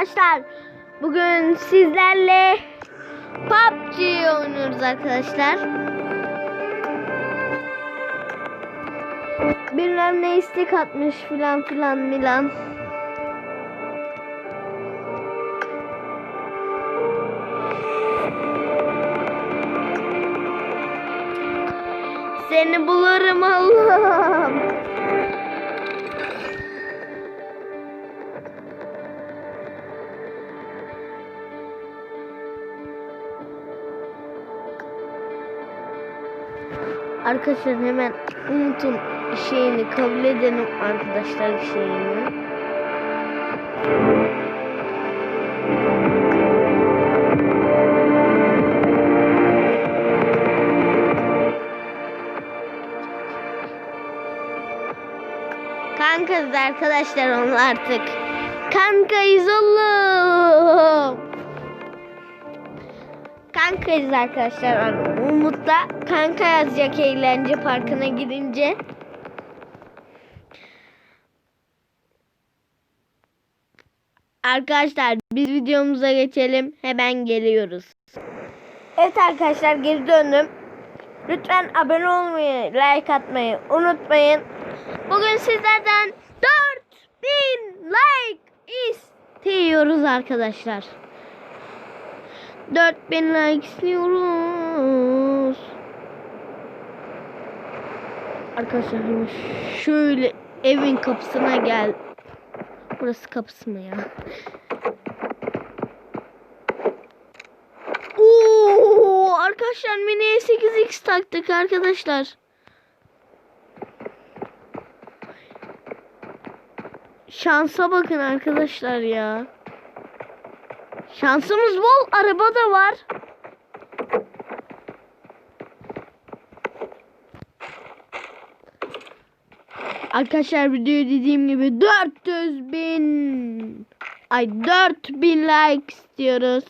arkadaşlar. Bugün sizlerle PUBG oynuyoruz arkadaşlar. Bilmem ne istek atmış filan filan milan. Seni bulurum Allah'ım. Arkadaşlar hemen Umut'un şeyini kabul edelim arkadaşlar şeyini. Kankayız arkadaşlar onu artık. Kankayız oğlum. Kankayız arkadaşlar. Umut'la kanka yazacak eğlence parkına gidince. Arkadaşlar biz videomuza geçelim. Hemen geliyoruz. Evet arkadaşlar geri döndüm. Lütfen abone olmayı, like atmayı unutmayın. Bugün sizlerden 4000 like istiyoruz arkadaşlar. 4000 like istiyoruz. Arkadaşlar şöyle evin kapısına gel. Burası kapısı mı ya? Oo, arkadaşlar mini 8x taktık arkadaşlar. Şansa bakın arkadaşlar ya. Şansımız bol. Araba da var. Arkadaşlar videoyu dediğim gibi 400 bin ay 4000 like istiyoruz.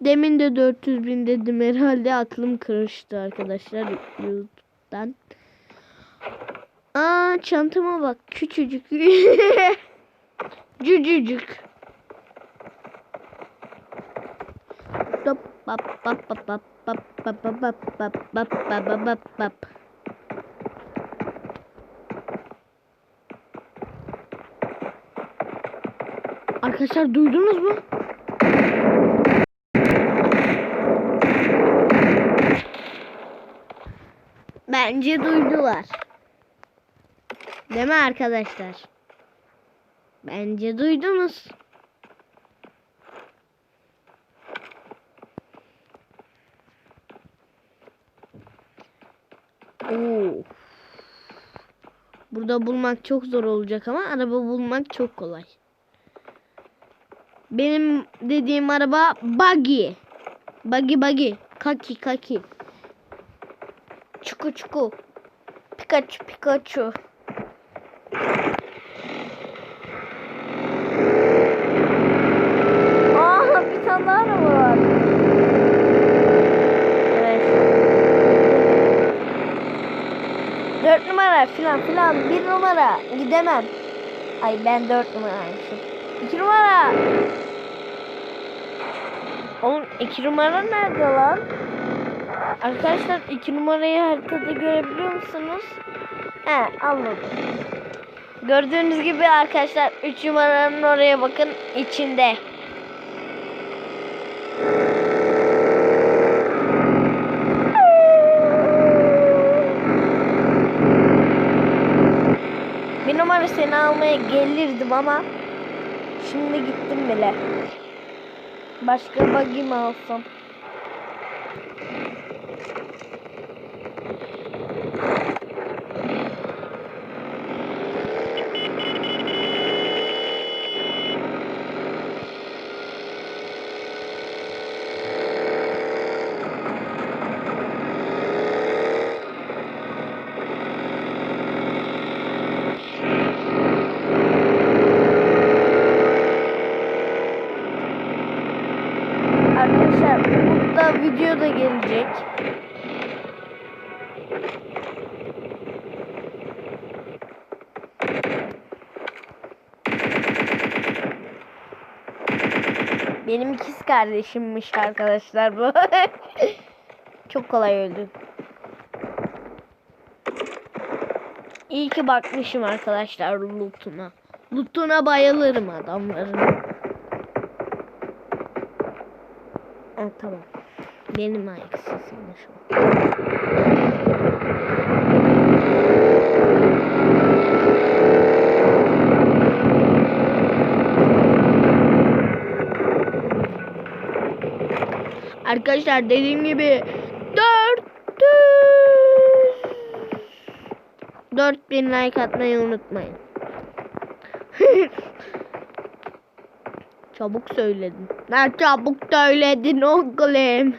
Demin de 400 bin dedim herhalde aklım karıştı arkadaşlar YouTube'dan. Aa çantama bak küçücük. Cücücük. Dop bap bap bap bap bap bap bap bap bap bap bap bap Arkadaşlar duydunuz mu? Bence duydular. Değil mi arkadaşlar? Bence duydunuz. Oo. Burada bulmak çok zor olacak ama araba bulmak çok kolay. Benim dediğim araba buggy. Buggy buggy. Kaki kaki. Çuku çuku. Pikachu Pikachu. Aa bir tane araba var. Evet. Dört numara filan filan. Bir numara. Gidemem. Ay ben dört numaraymışım. İki numara. Oğlum iki numara nerede lan? Arkadaşlar iki numarayı haritada görebiliyor musunuz? He anladım. Gördüğünüz gibi arkadaşlar 3 numaranın oraya bakın içinde. Bir numara seni almaya gelirdim ama şimdi gittim bile. Başka buggy mi alsam? Arkadaşlar burada video da gelecek. Benim ikiz kardeşimmiş arkadaşlar bu. Çok kolay öldü. İyi ki bakmışım arkadaşlar lootuna. Lootuna bayılırım adamların. Ha, tamam. Benim ayak sesimmiş o. Arkadaşlar dediğim gibi 400 4000 like atmayı unutmayın. çabuk söyledin. Ne çabuk söyledin oğlum.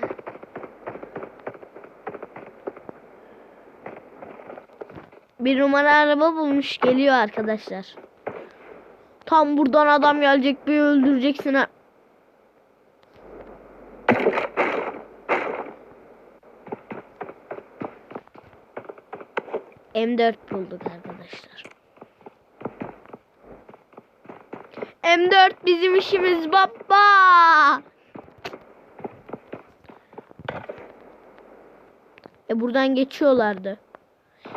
Bir numara araba bulmuş geliyor arkadaşlar. Tam buradan adam gelecek bir öldüreceksin ha. M4 bulduk arkadaşlar. M4 bizim işimiz baba. E buradan geçiyorlardı.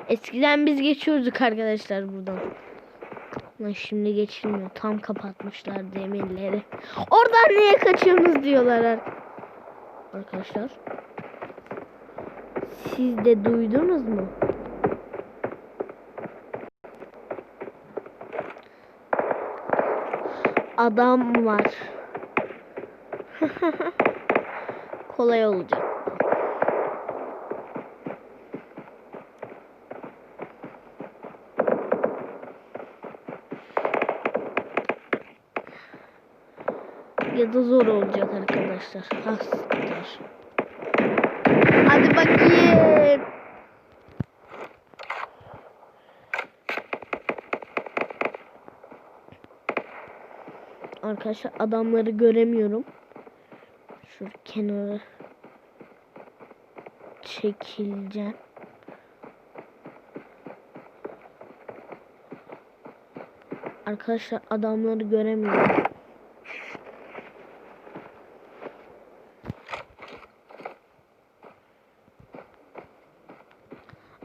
Eskiden biz geçiyorduk arkadaşlar buradan. Ama şimdi geçilmiyor. Tam kapatmışlar demirleri. Oradan niye kaçıyorsunuz diyorlar ar- arkadaşlar. Siz de duydunuz mu? Adam var. Kolay olacak. Ya da zor olacak arkadaşlar. Hastiktir. Hadi bakayım. Arkadaşlar adamları göremiyorum. Şu kenara çekileceğim. Arkadaşlar adamları göremiyorum.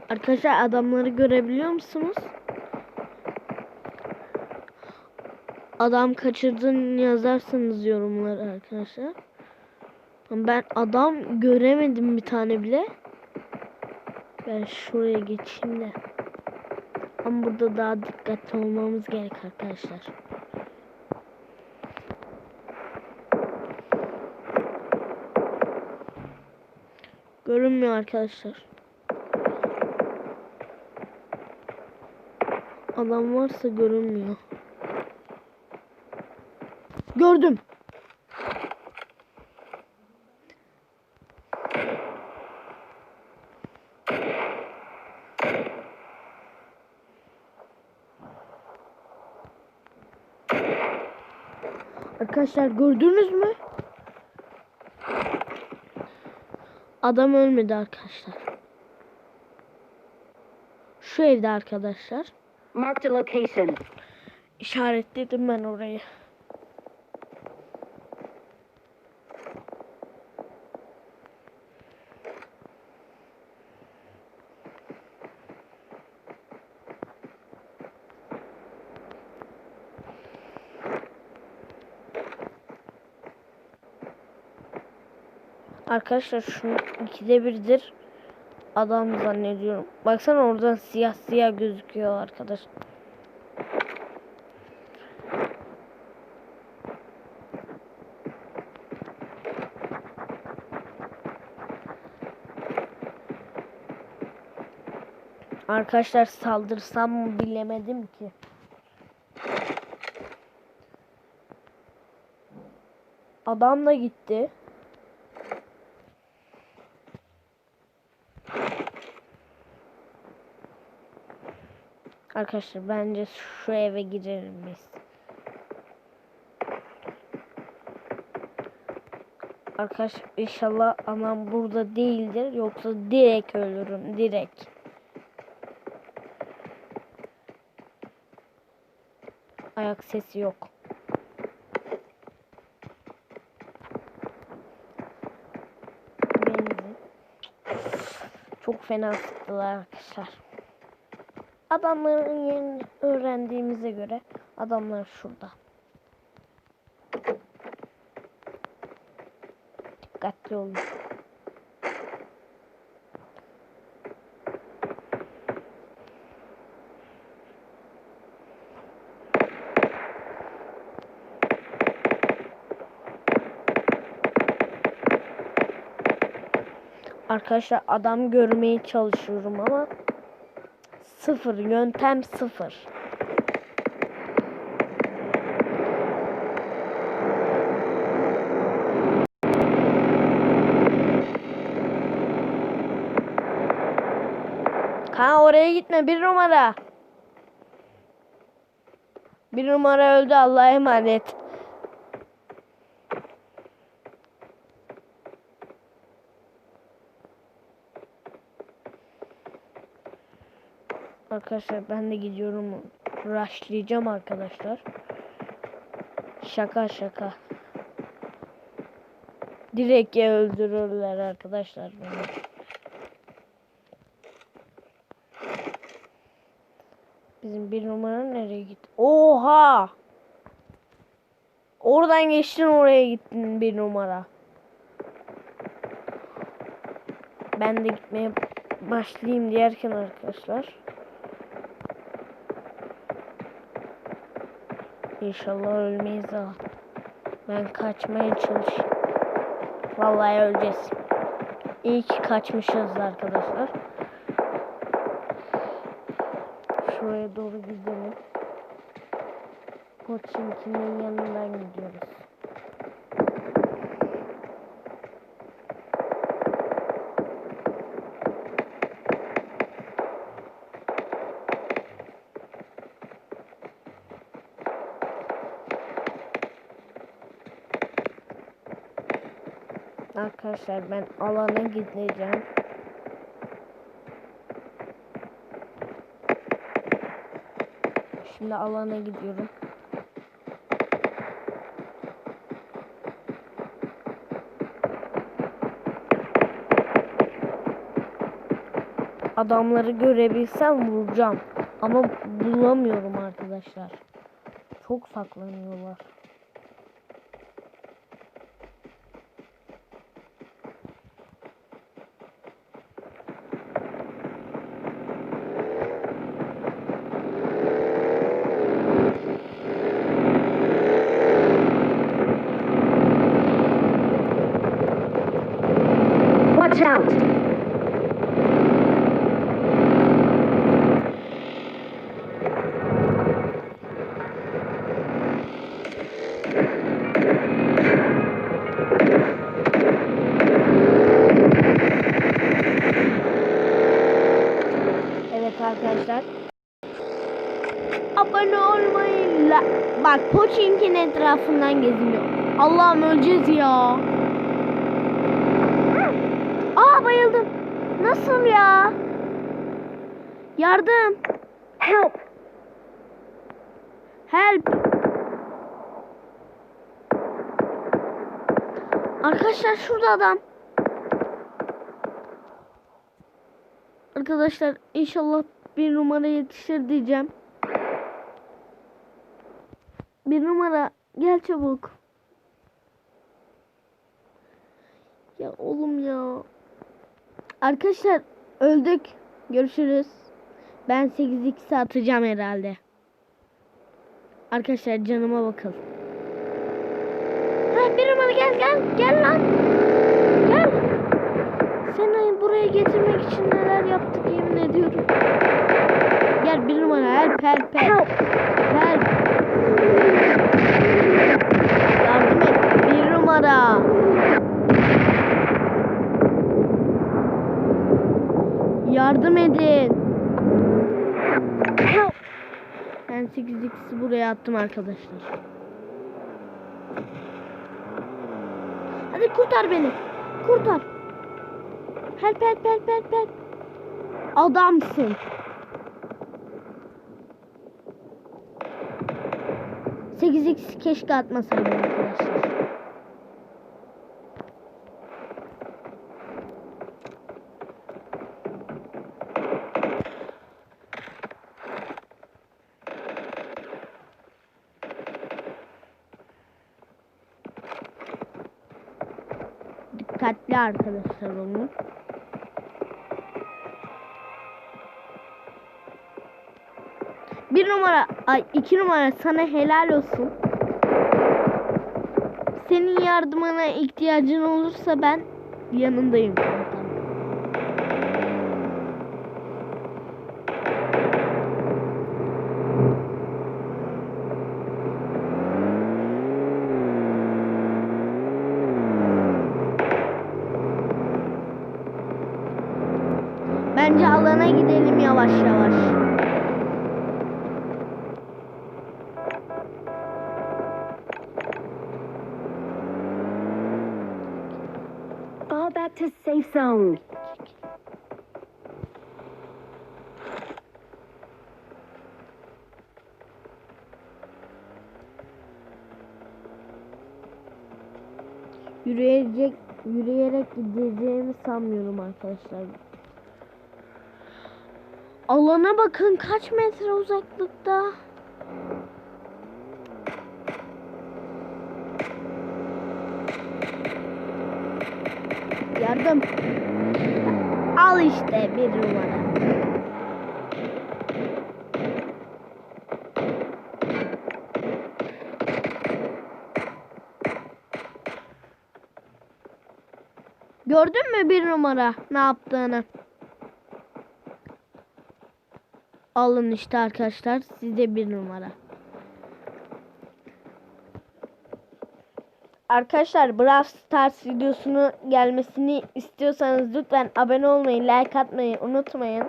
Arkadaşlar adamları görebiliyor musunuz? Adam kaçırdın yazarsanız yorumlara arkadaşlar. Ben adam göremedim bir tane bile. Ben şuraya geçeyim de. Ama burada daha dikkatli olmamız gerek arkadaşlar. Görünmüyor arkadaşlar. Adam varsa görünmüyor. Gördüm. Arkadaşlar gördünüz mü? Adam ölmedi arkadaşlar. Şu evde arkadaşlar. Marked a location. İşaretledim ben orayı. Arkadaşlar şu ikide birdir adam zannediyorum. Baksana oradan siyah siyah gözüküyor arkadaş. Arkadaşlar saldırsam mı bilemedim ki. Adam da gitti. Arkadaşlar bence şu eve girelim biz. Arkadaşlar inşallah anam burada değildir. Yoksa direkt ölürüm. Direkt. Ayak sesi yok. Benzin. Çok fena sıktılar arkadaşlar. Adamların yerini öğrendiğimize göre adamlar şurada. Dikkatli olun. Arkadaşlar adam görmeye çalışıyorum ama sıfır yöntem sıfır. Kaan oraya gitme bir numara. Bir numara öldü Allah'a emanet. Arkadaşlar ben de gidiyorum. Rushlayacağım arkadaşlar. Şaka şaka. Direkt öldürürler arkadaşlar beni. Bizim bir numara nereye gitti? Oha! Oradan geçtin oraya gittin bir numara. Ben de gitmeye başlayayım diyerken arkadaşlar. İnşallah ölmeyiz daha. Ben kaçmaya çalışıyorum. Vallahi öleceğiz. İyi ki kaçmışız arkadaşlar. Şuraya doğru gidelim. Poçinki'nin yanından gidiyoruz. Arkadaşlar ben alana gideceğim. Şimdi alana gidiyorum. Adamları görebilsem vuracağım. Ama bulamıyorum arkadaşlar. Çok saklanıyorlar. Watch out! Evet arkadaşlar. Abone olmayı la... Bak Poçink'in etrafından geziniyor. Allah'ım öleceğiz ya. Aa bayıldım. Nasıl ya? Yardım. Help! Help. Arkadaşlar şurada adam. Arkadaşlar inşallah bir numara yetişir diyeceğim. Bir numara gel çabuk. Ya oğlum ya. Arkadaşlar öldük. Görüşürüz. Ben 8x atacağım herhalde. Arkadaşlar canıma bakın. Ha bir numara gel gel gel lan. Gel. Seni buraya getirmek için neler yaptık yemin ediyorum. Gel bir numara help help help. Help. Yardım et bir numara. Yardım edin. Help! Ben 8x'i buraya attım arkadaşlar. Hadi kurtar beni. Kurtar. Help help help help help. Adamsın. Sekiz x keşke atmasaydım arkadaşlar. Dikkatli arkadaşlar olun. Bir numara, ay iki numara sana helal olsun. Senin yardımına ihtiyacın olursa ben yanındayım. kankam. Bence alana gidelim yavaş yavaş. Fall back to safe zone. Yürüyecek, yürüyerek gideceğimi sanmıyorum arkadaşlar. Alana bakın kaç metre uzaklıkta. Yardım. Al işte bir numara. Gördün mü bir numara ne yaptığını? Alın işte arkadaşlar size bir numara. Arkadaşlar Brawl Stars videosunu gelmesini istiyorsanız lütfen abone olmayı, like atmayı unutmayın.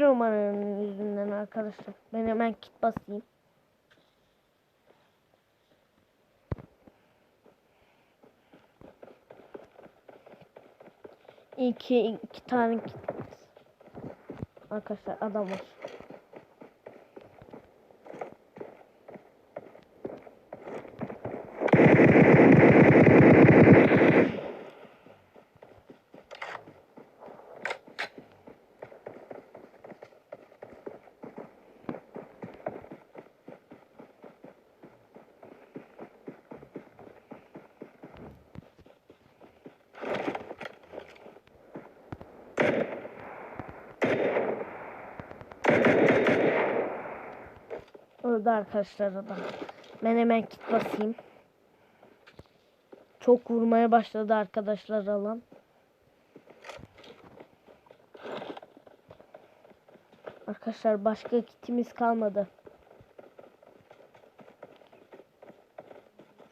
Bir numaranın yüzünden arkadaşlar. Ben hemen kit basayım. İki, iki tane kit. Arkadaşlar adam var. Orada arkadaşlar adam. Ben hemen kit basayım. Çok vurmaya başladı arkadaşlar alan. Arkadaşlar başka kitimiz kalmadı.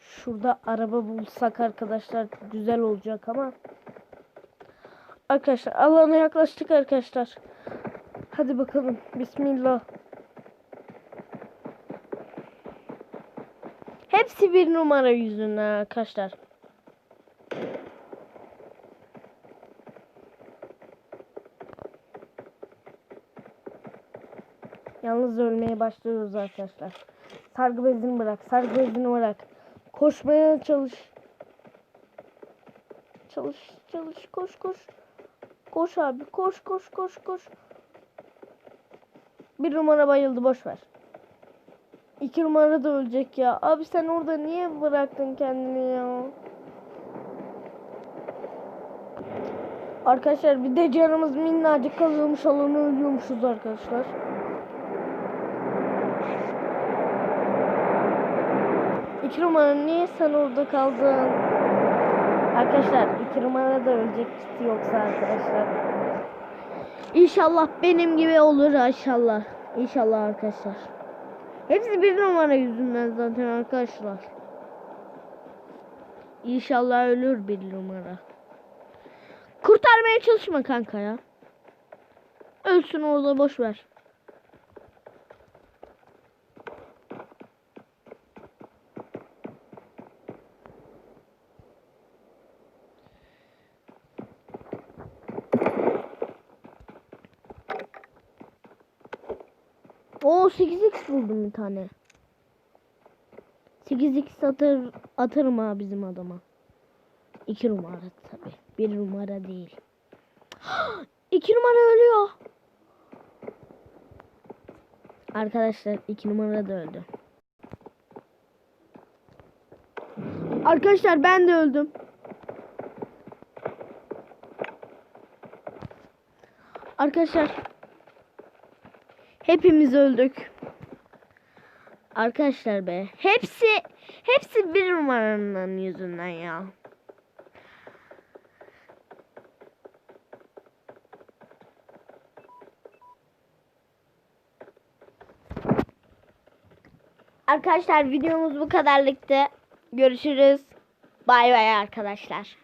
Şurada araba bulsak arkadaşlar güzel olacak ama. Arkadaşlar alana yaklaştık arkadaşlar. Hadi bakalım. Bismillah. Hepsi bir numara yüzünden arkadaşlar. Yalnız ölmeye başlıyoruz arkadaşlar. Sargı bezini bırak. Sargı bezini bırak. Koşmaya çalış. Çalış, çalış, koş, koş. Koş abi, koş, koş, koş, koş. Bir numara bayıldı, boş ver. İki numara da ölecek ya. Abi sen orada niye bıraktın kendini ya? Arkadaşlar bir de canımız minnacık kalıyormuş alanı ölüyormuşuz arkadaşlar. İki numara niye sen orada kaldın? Arkadaşlar iki numara da ölecek yoksa arkadaşlar. İnşallah benim gibi olur inşallah. İnşallah arkadaşlar. Hepsi bir numara yüzünden zaten arkadaşlar. İnşallah ölür bir numara. Kurtarmaya çalışma kanka ya. Ölsün orada boş ver. O 8x buldum bir tane. 8x atar Atarım ha bizim adama. İki numara tabi. Bir numara değil. İki numara ölüyor. Arkadaşlar iki numara da öldü. Arkadaşlar ben de öldüm. Arkadaşlar hepimiz öldük. Arkadaşlar be hepsi hepsi bir numaranın yüzünden ya. Arkadaşlar videomuz bu kadarlıktı. Görüşürüz. Bay bay arkadaşlar.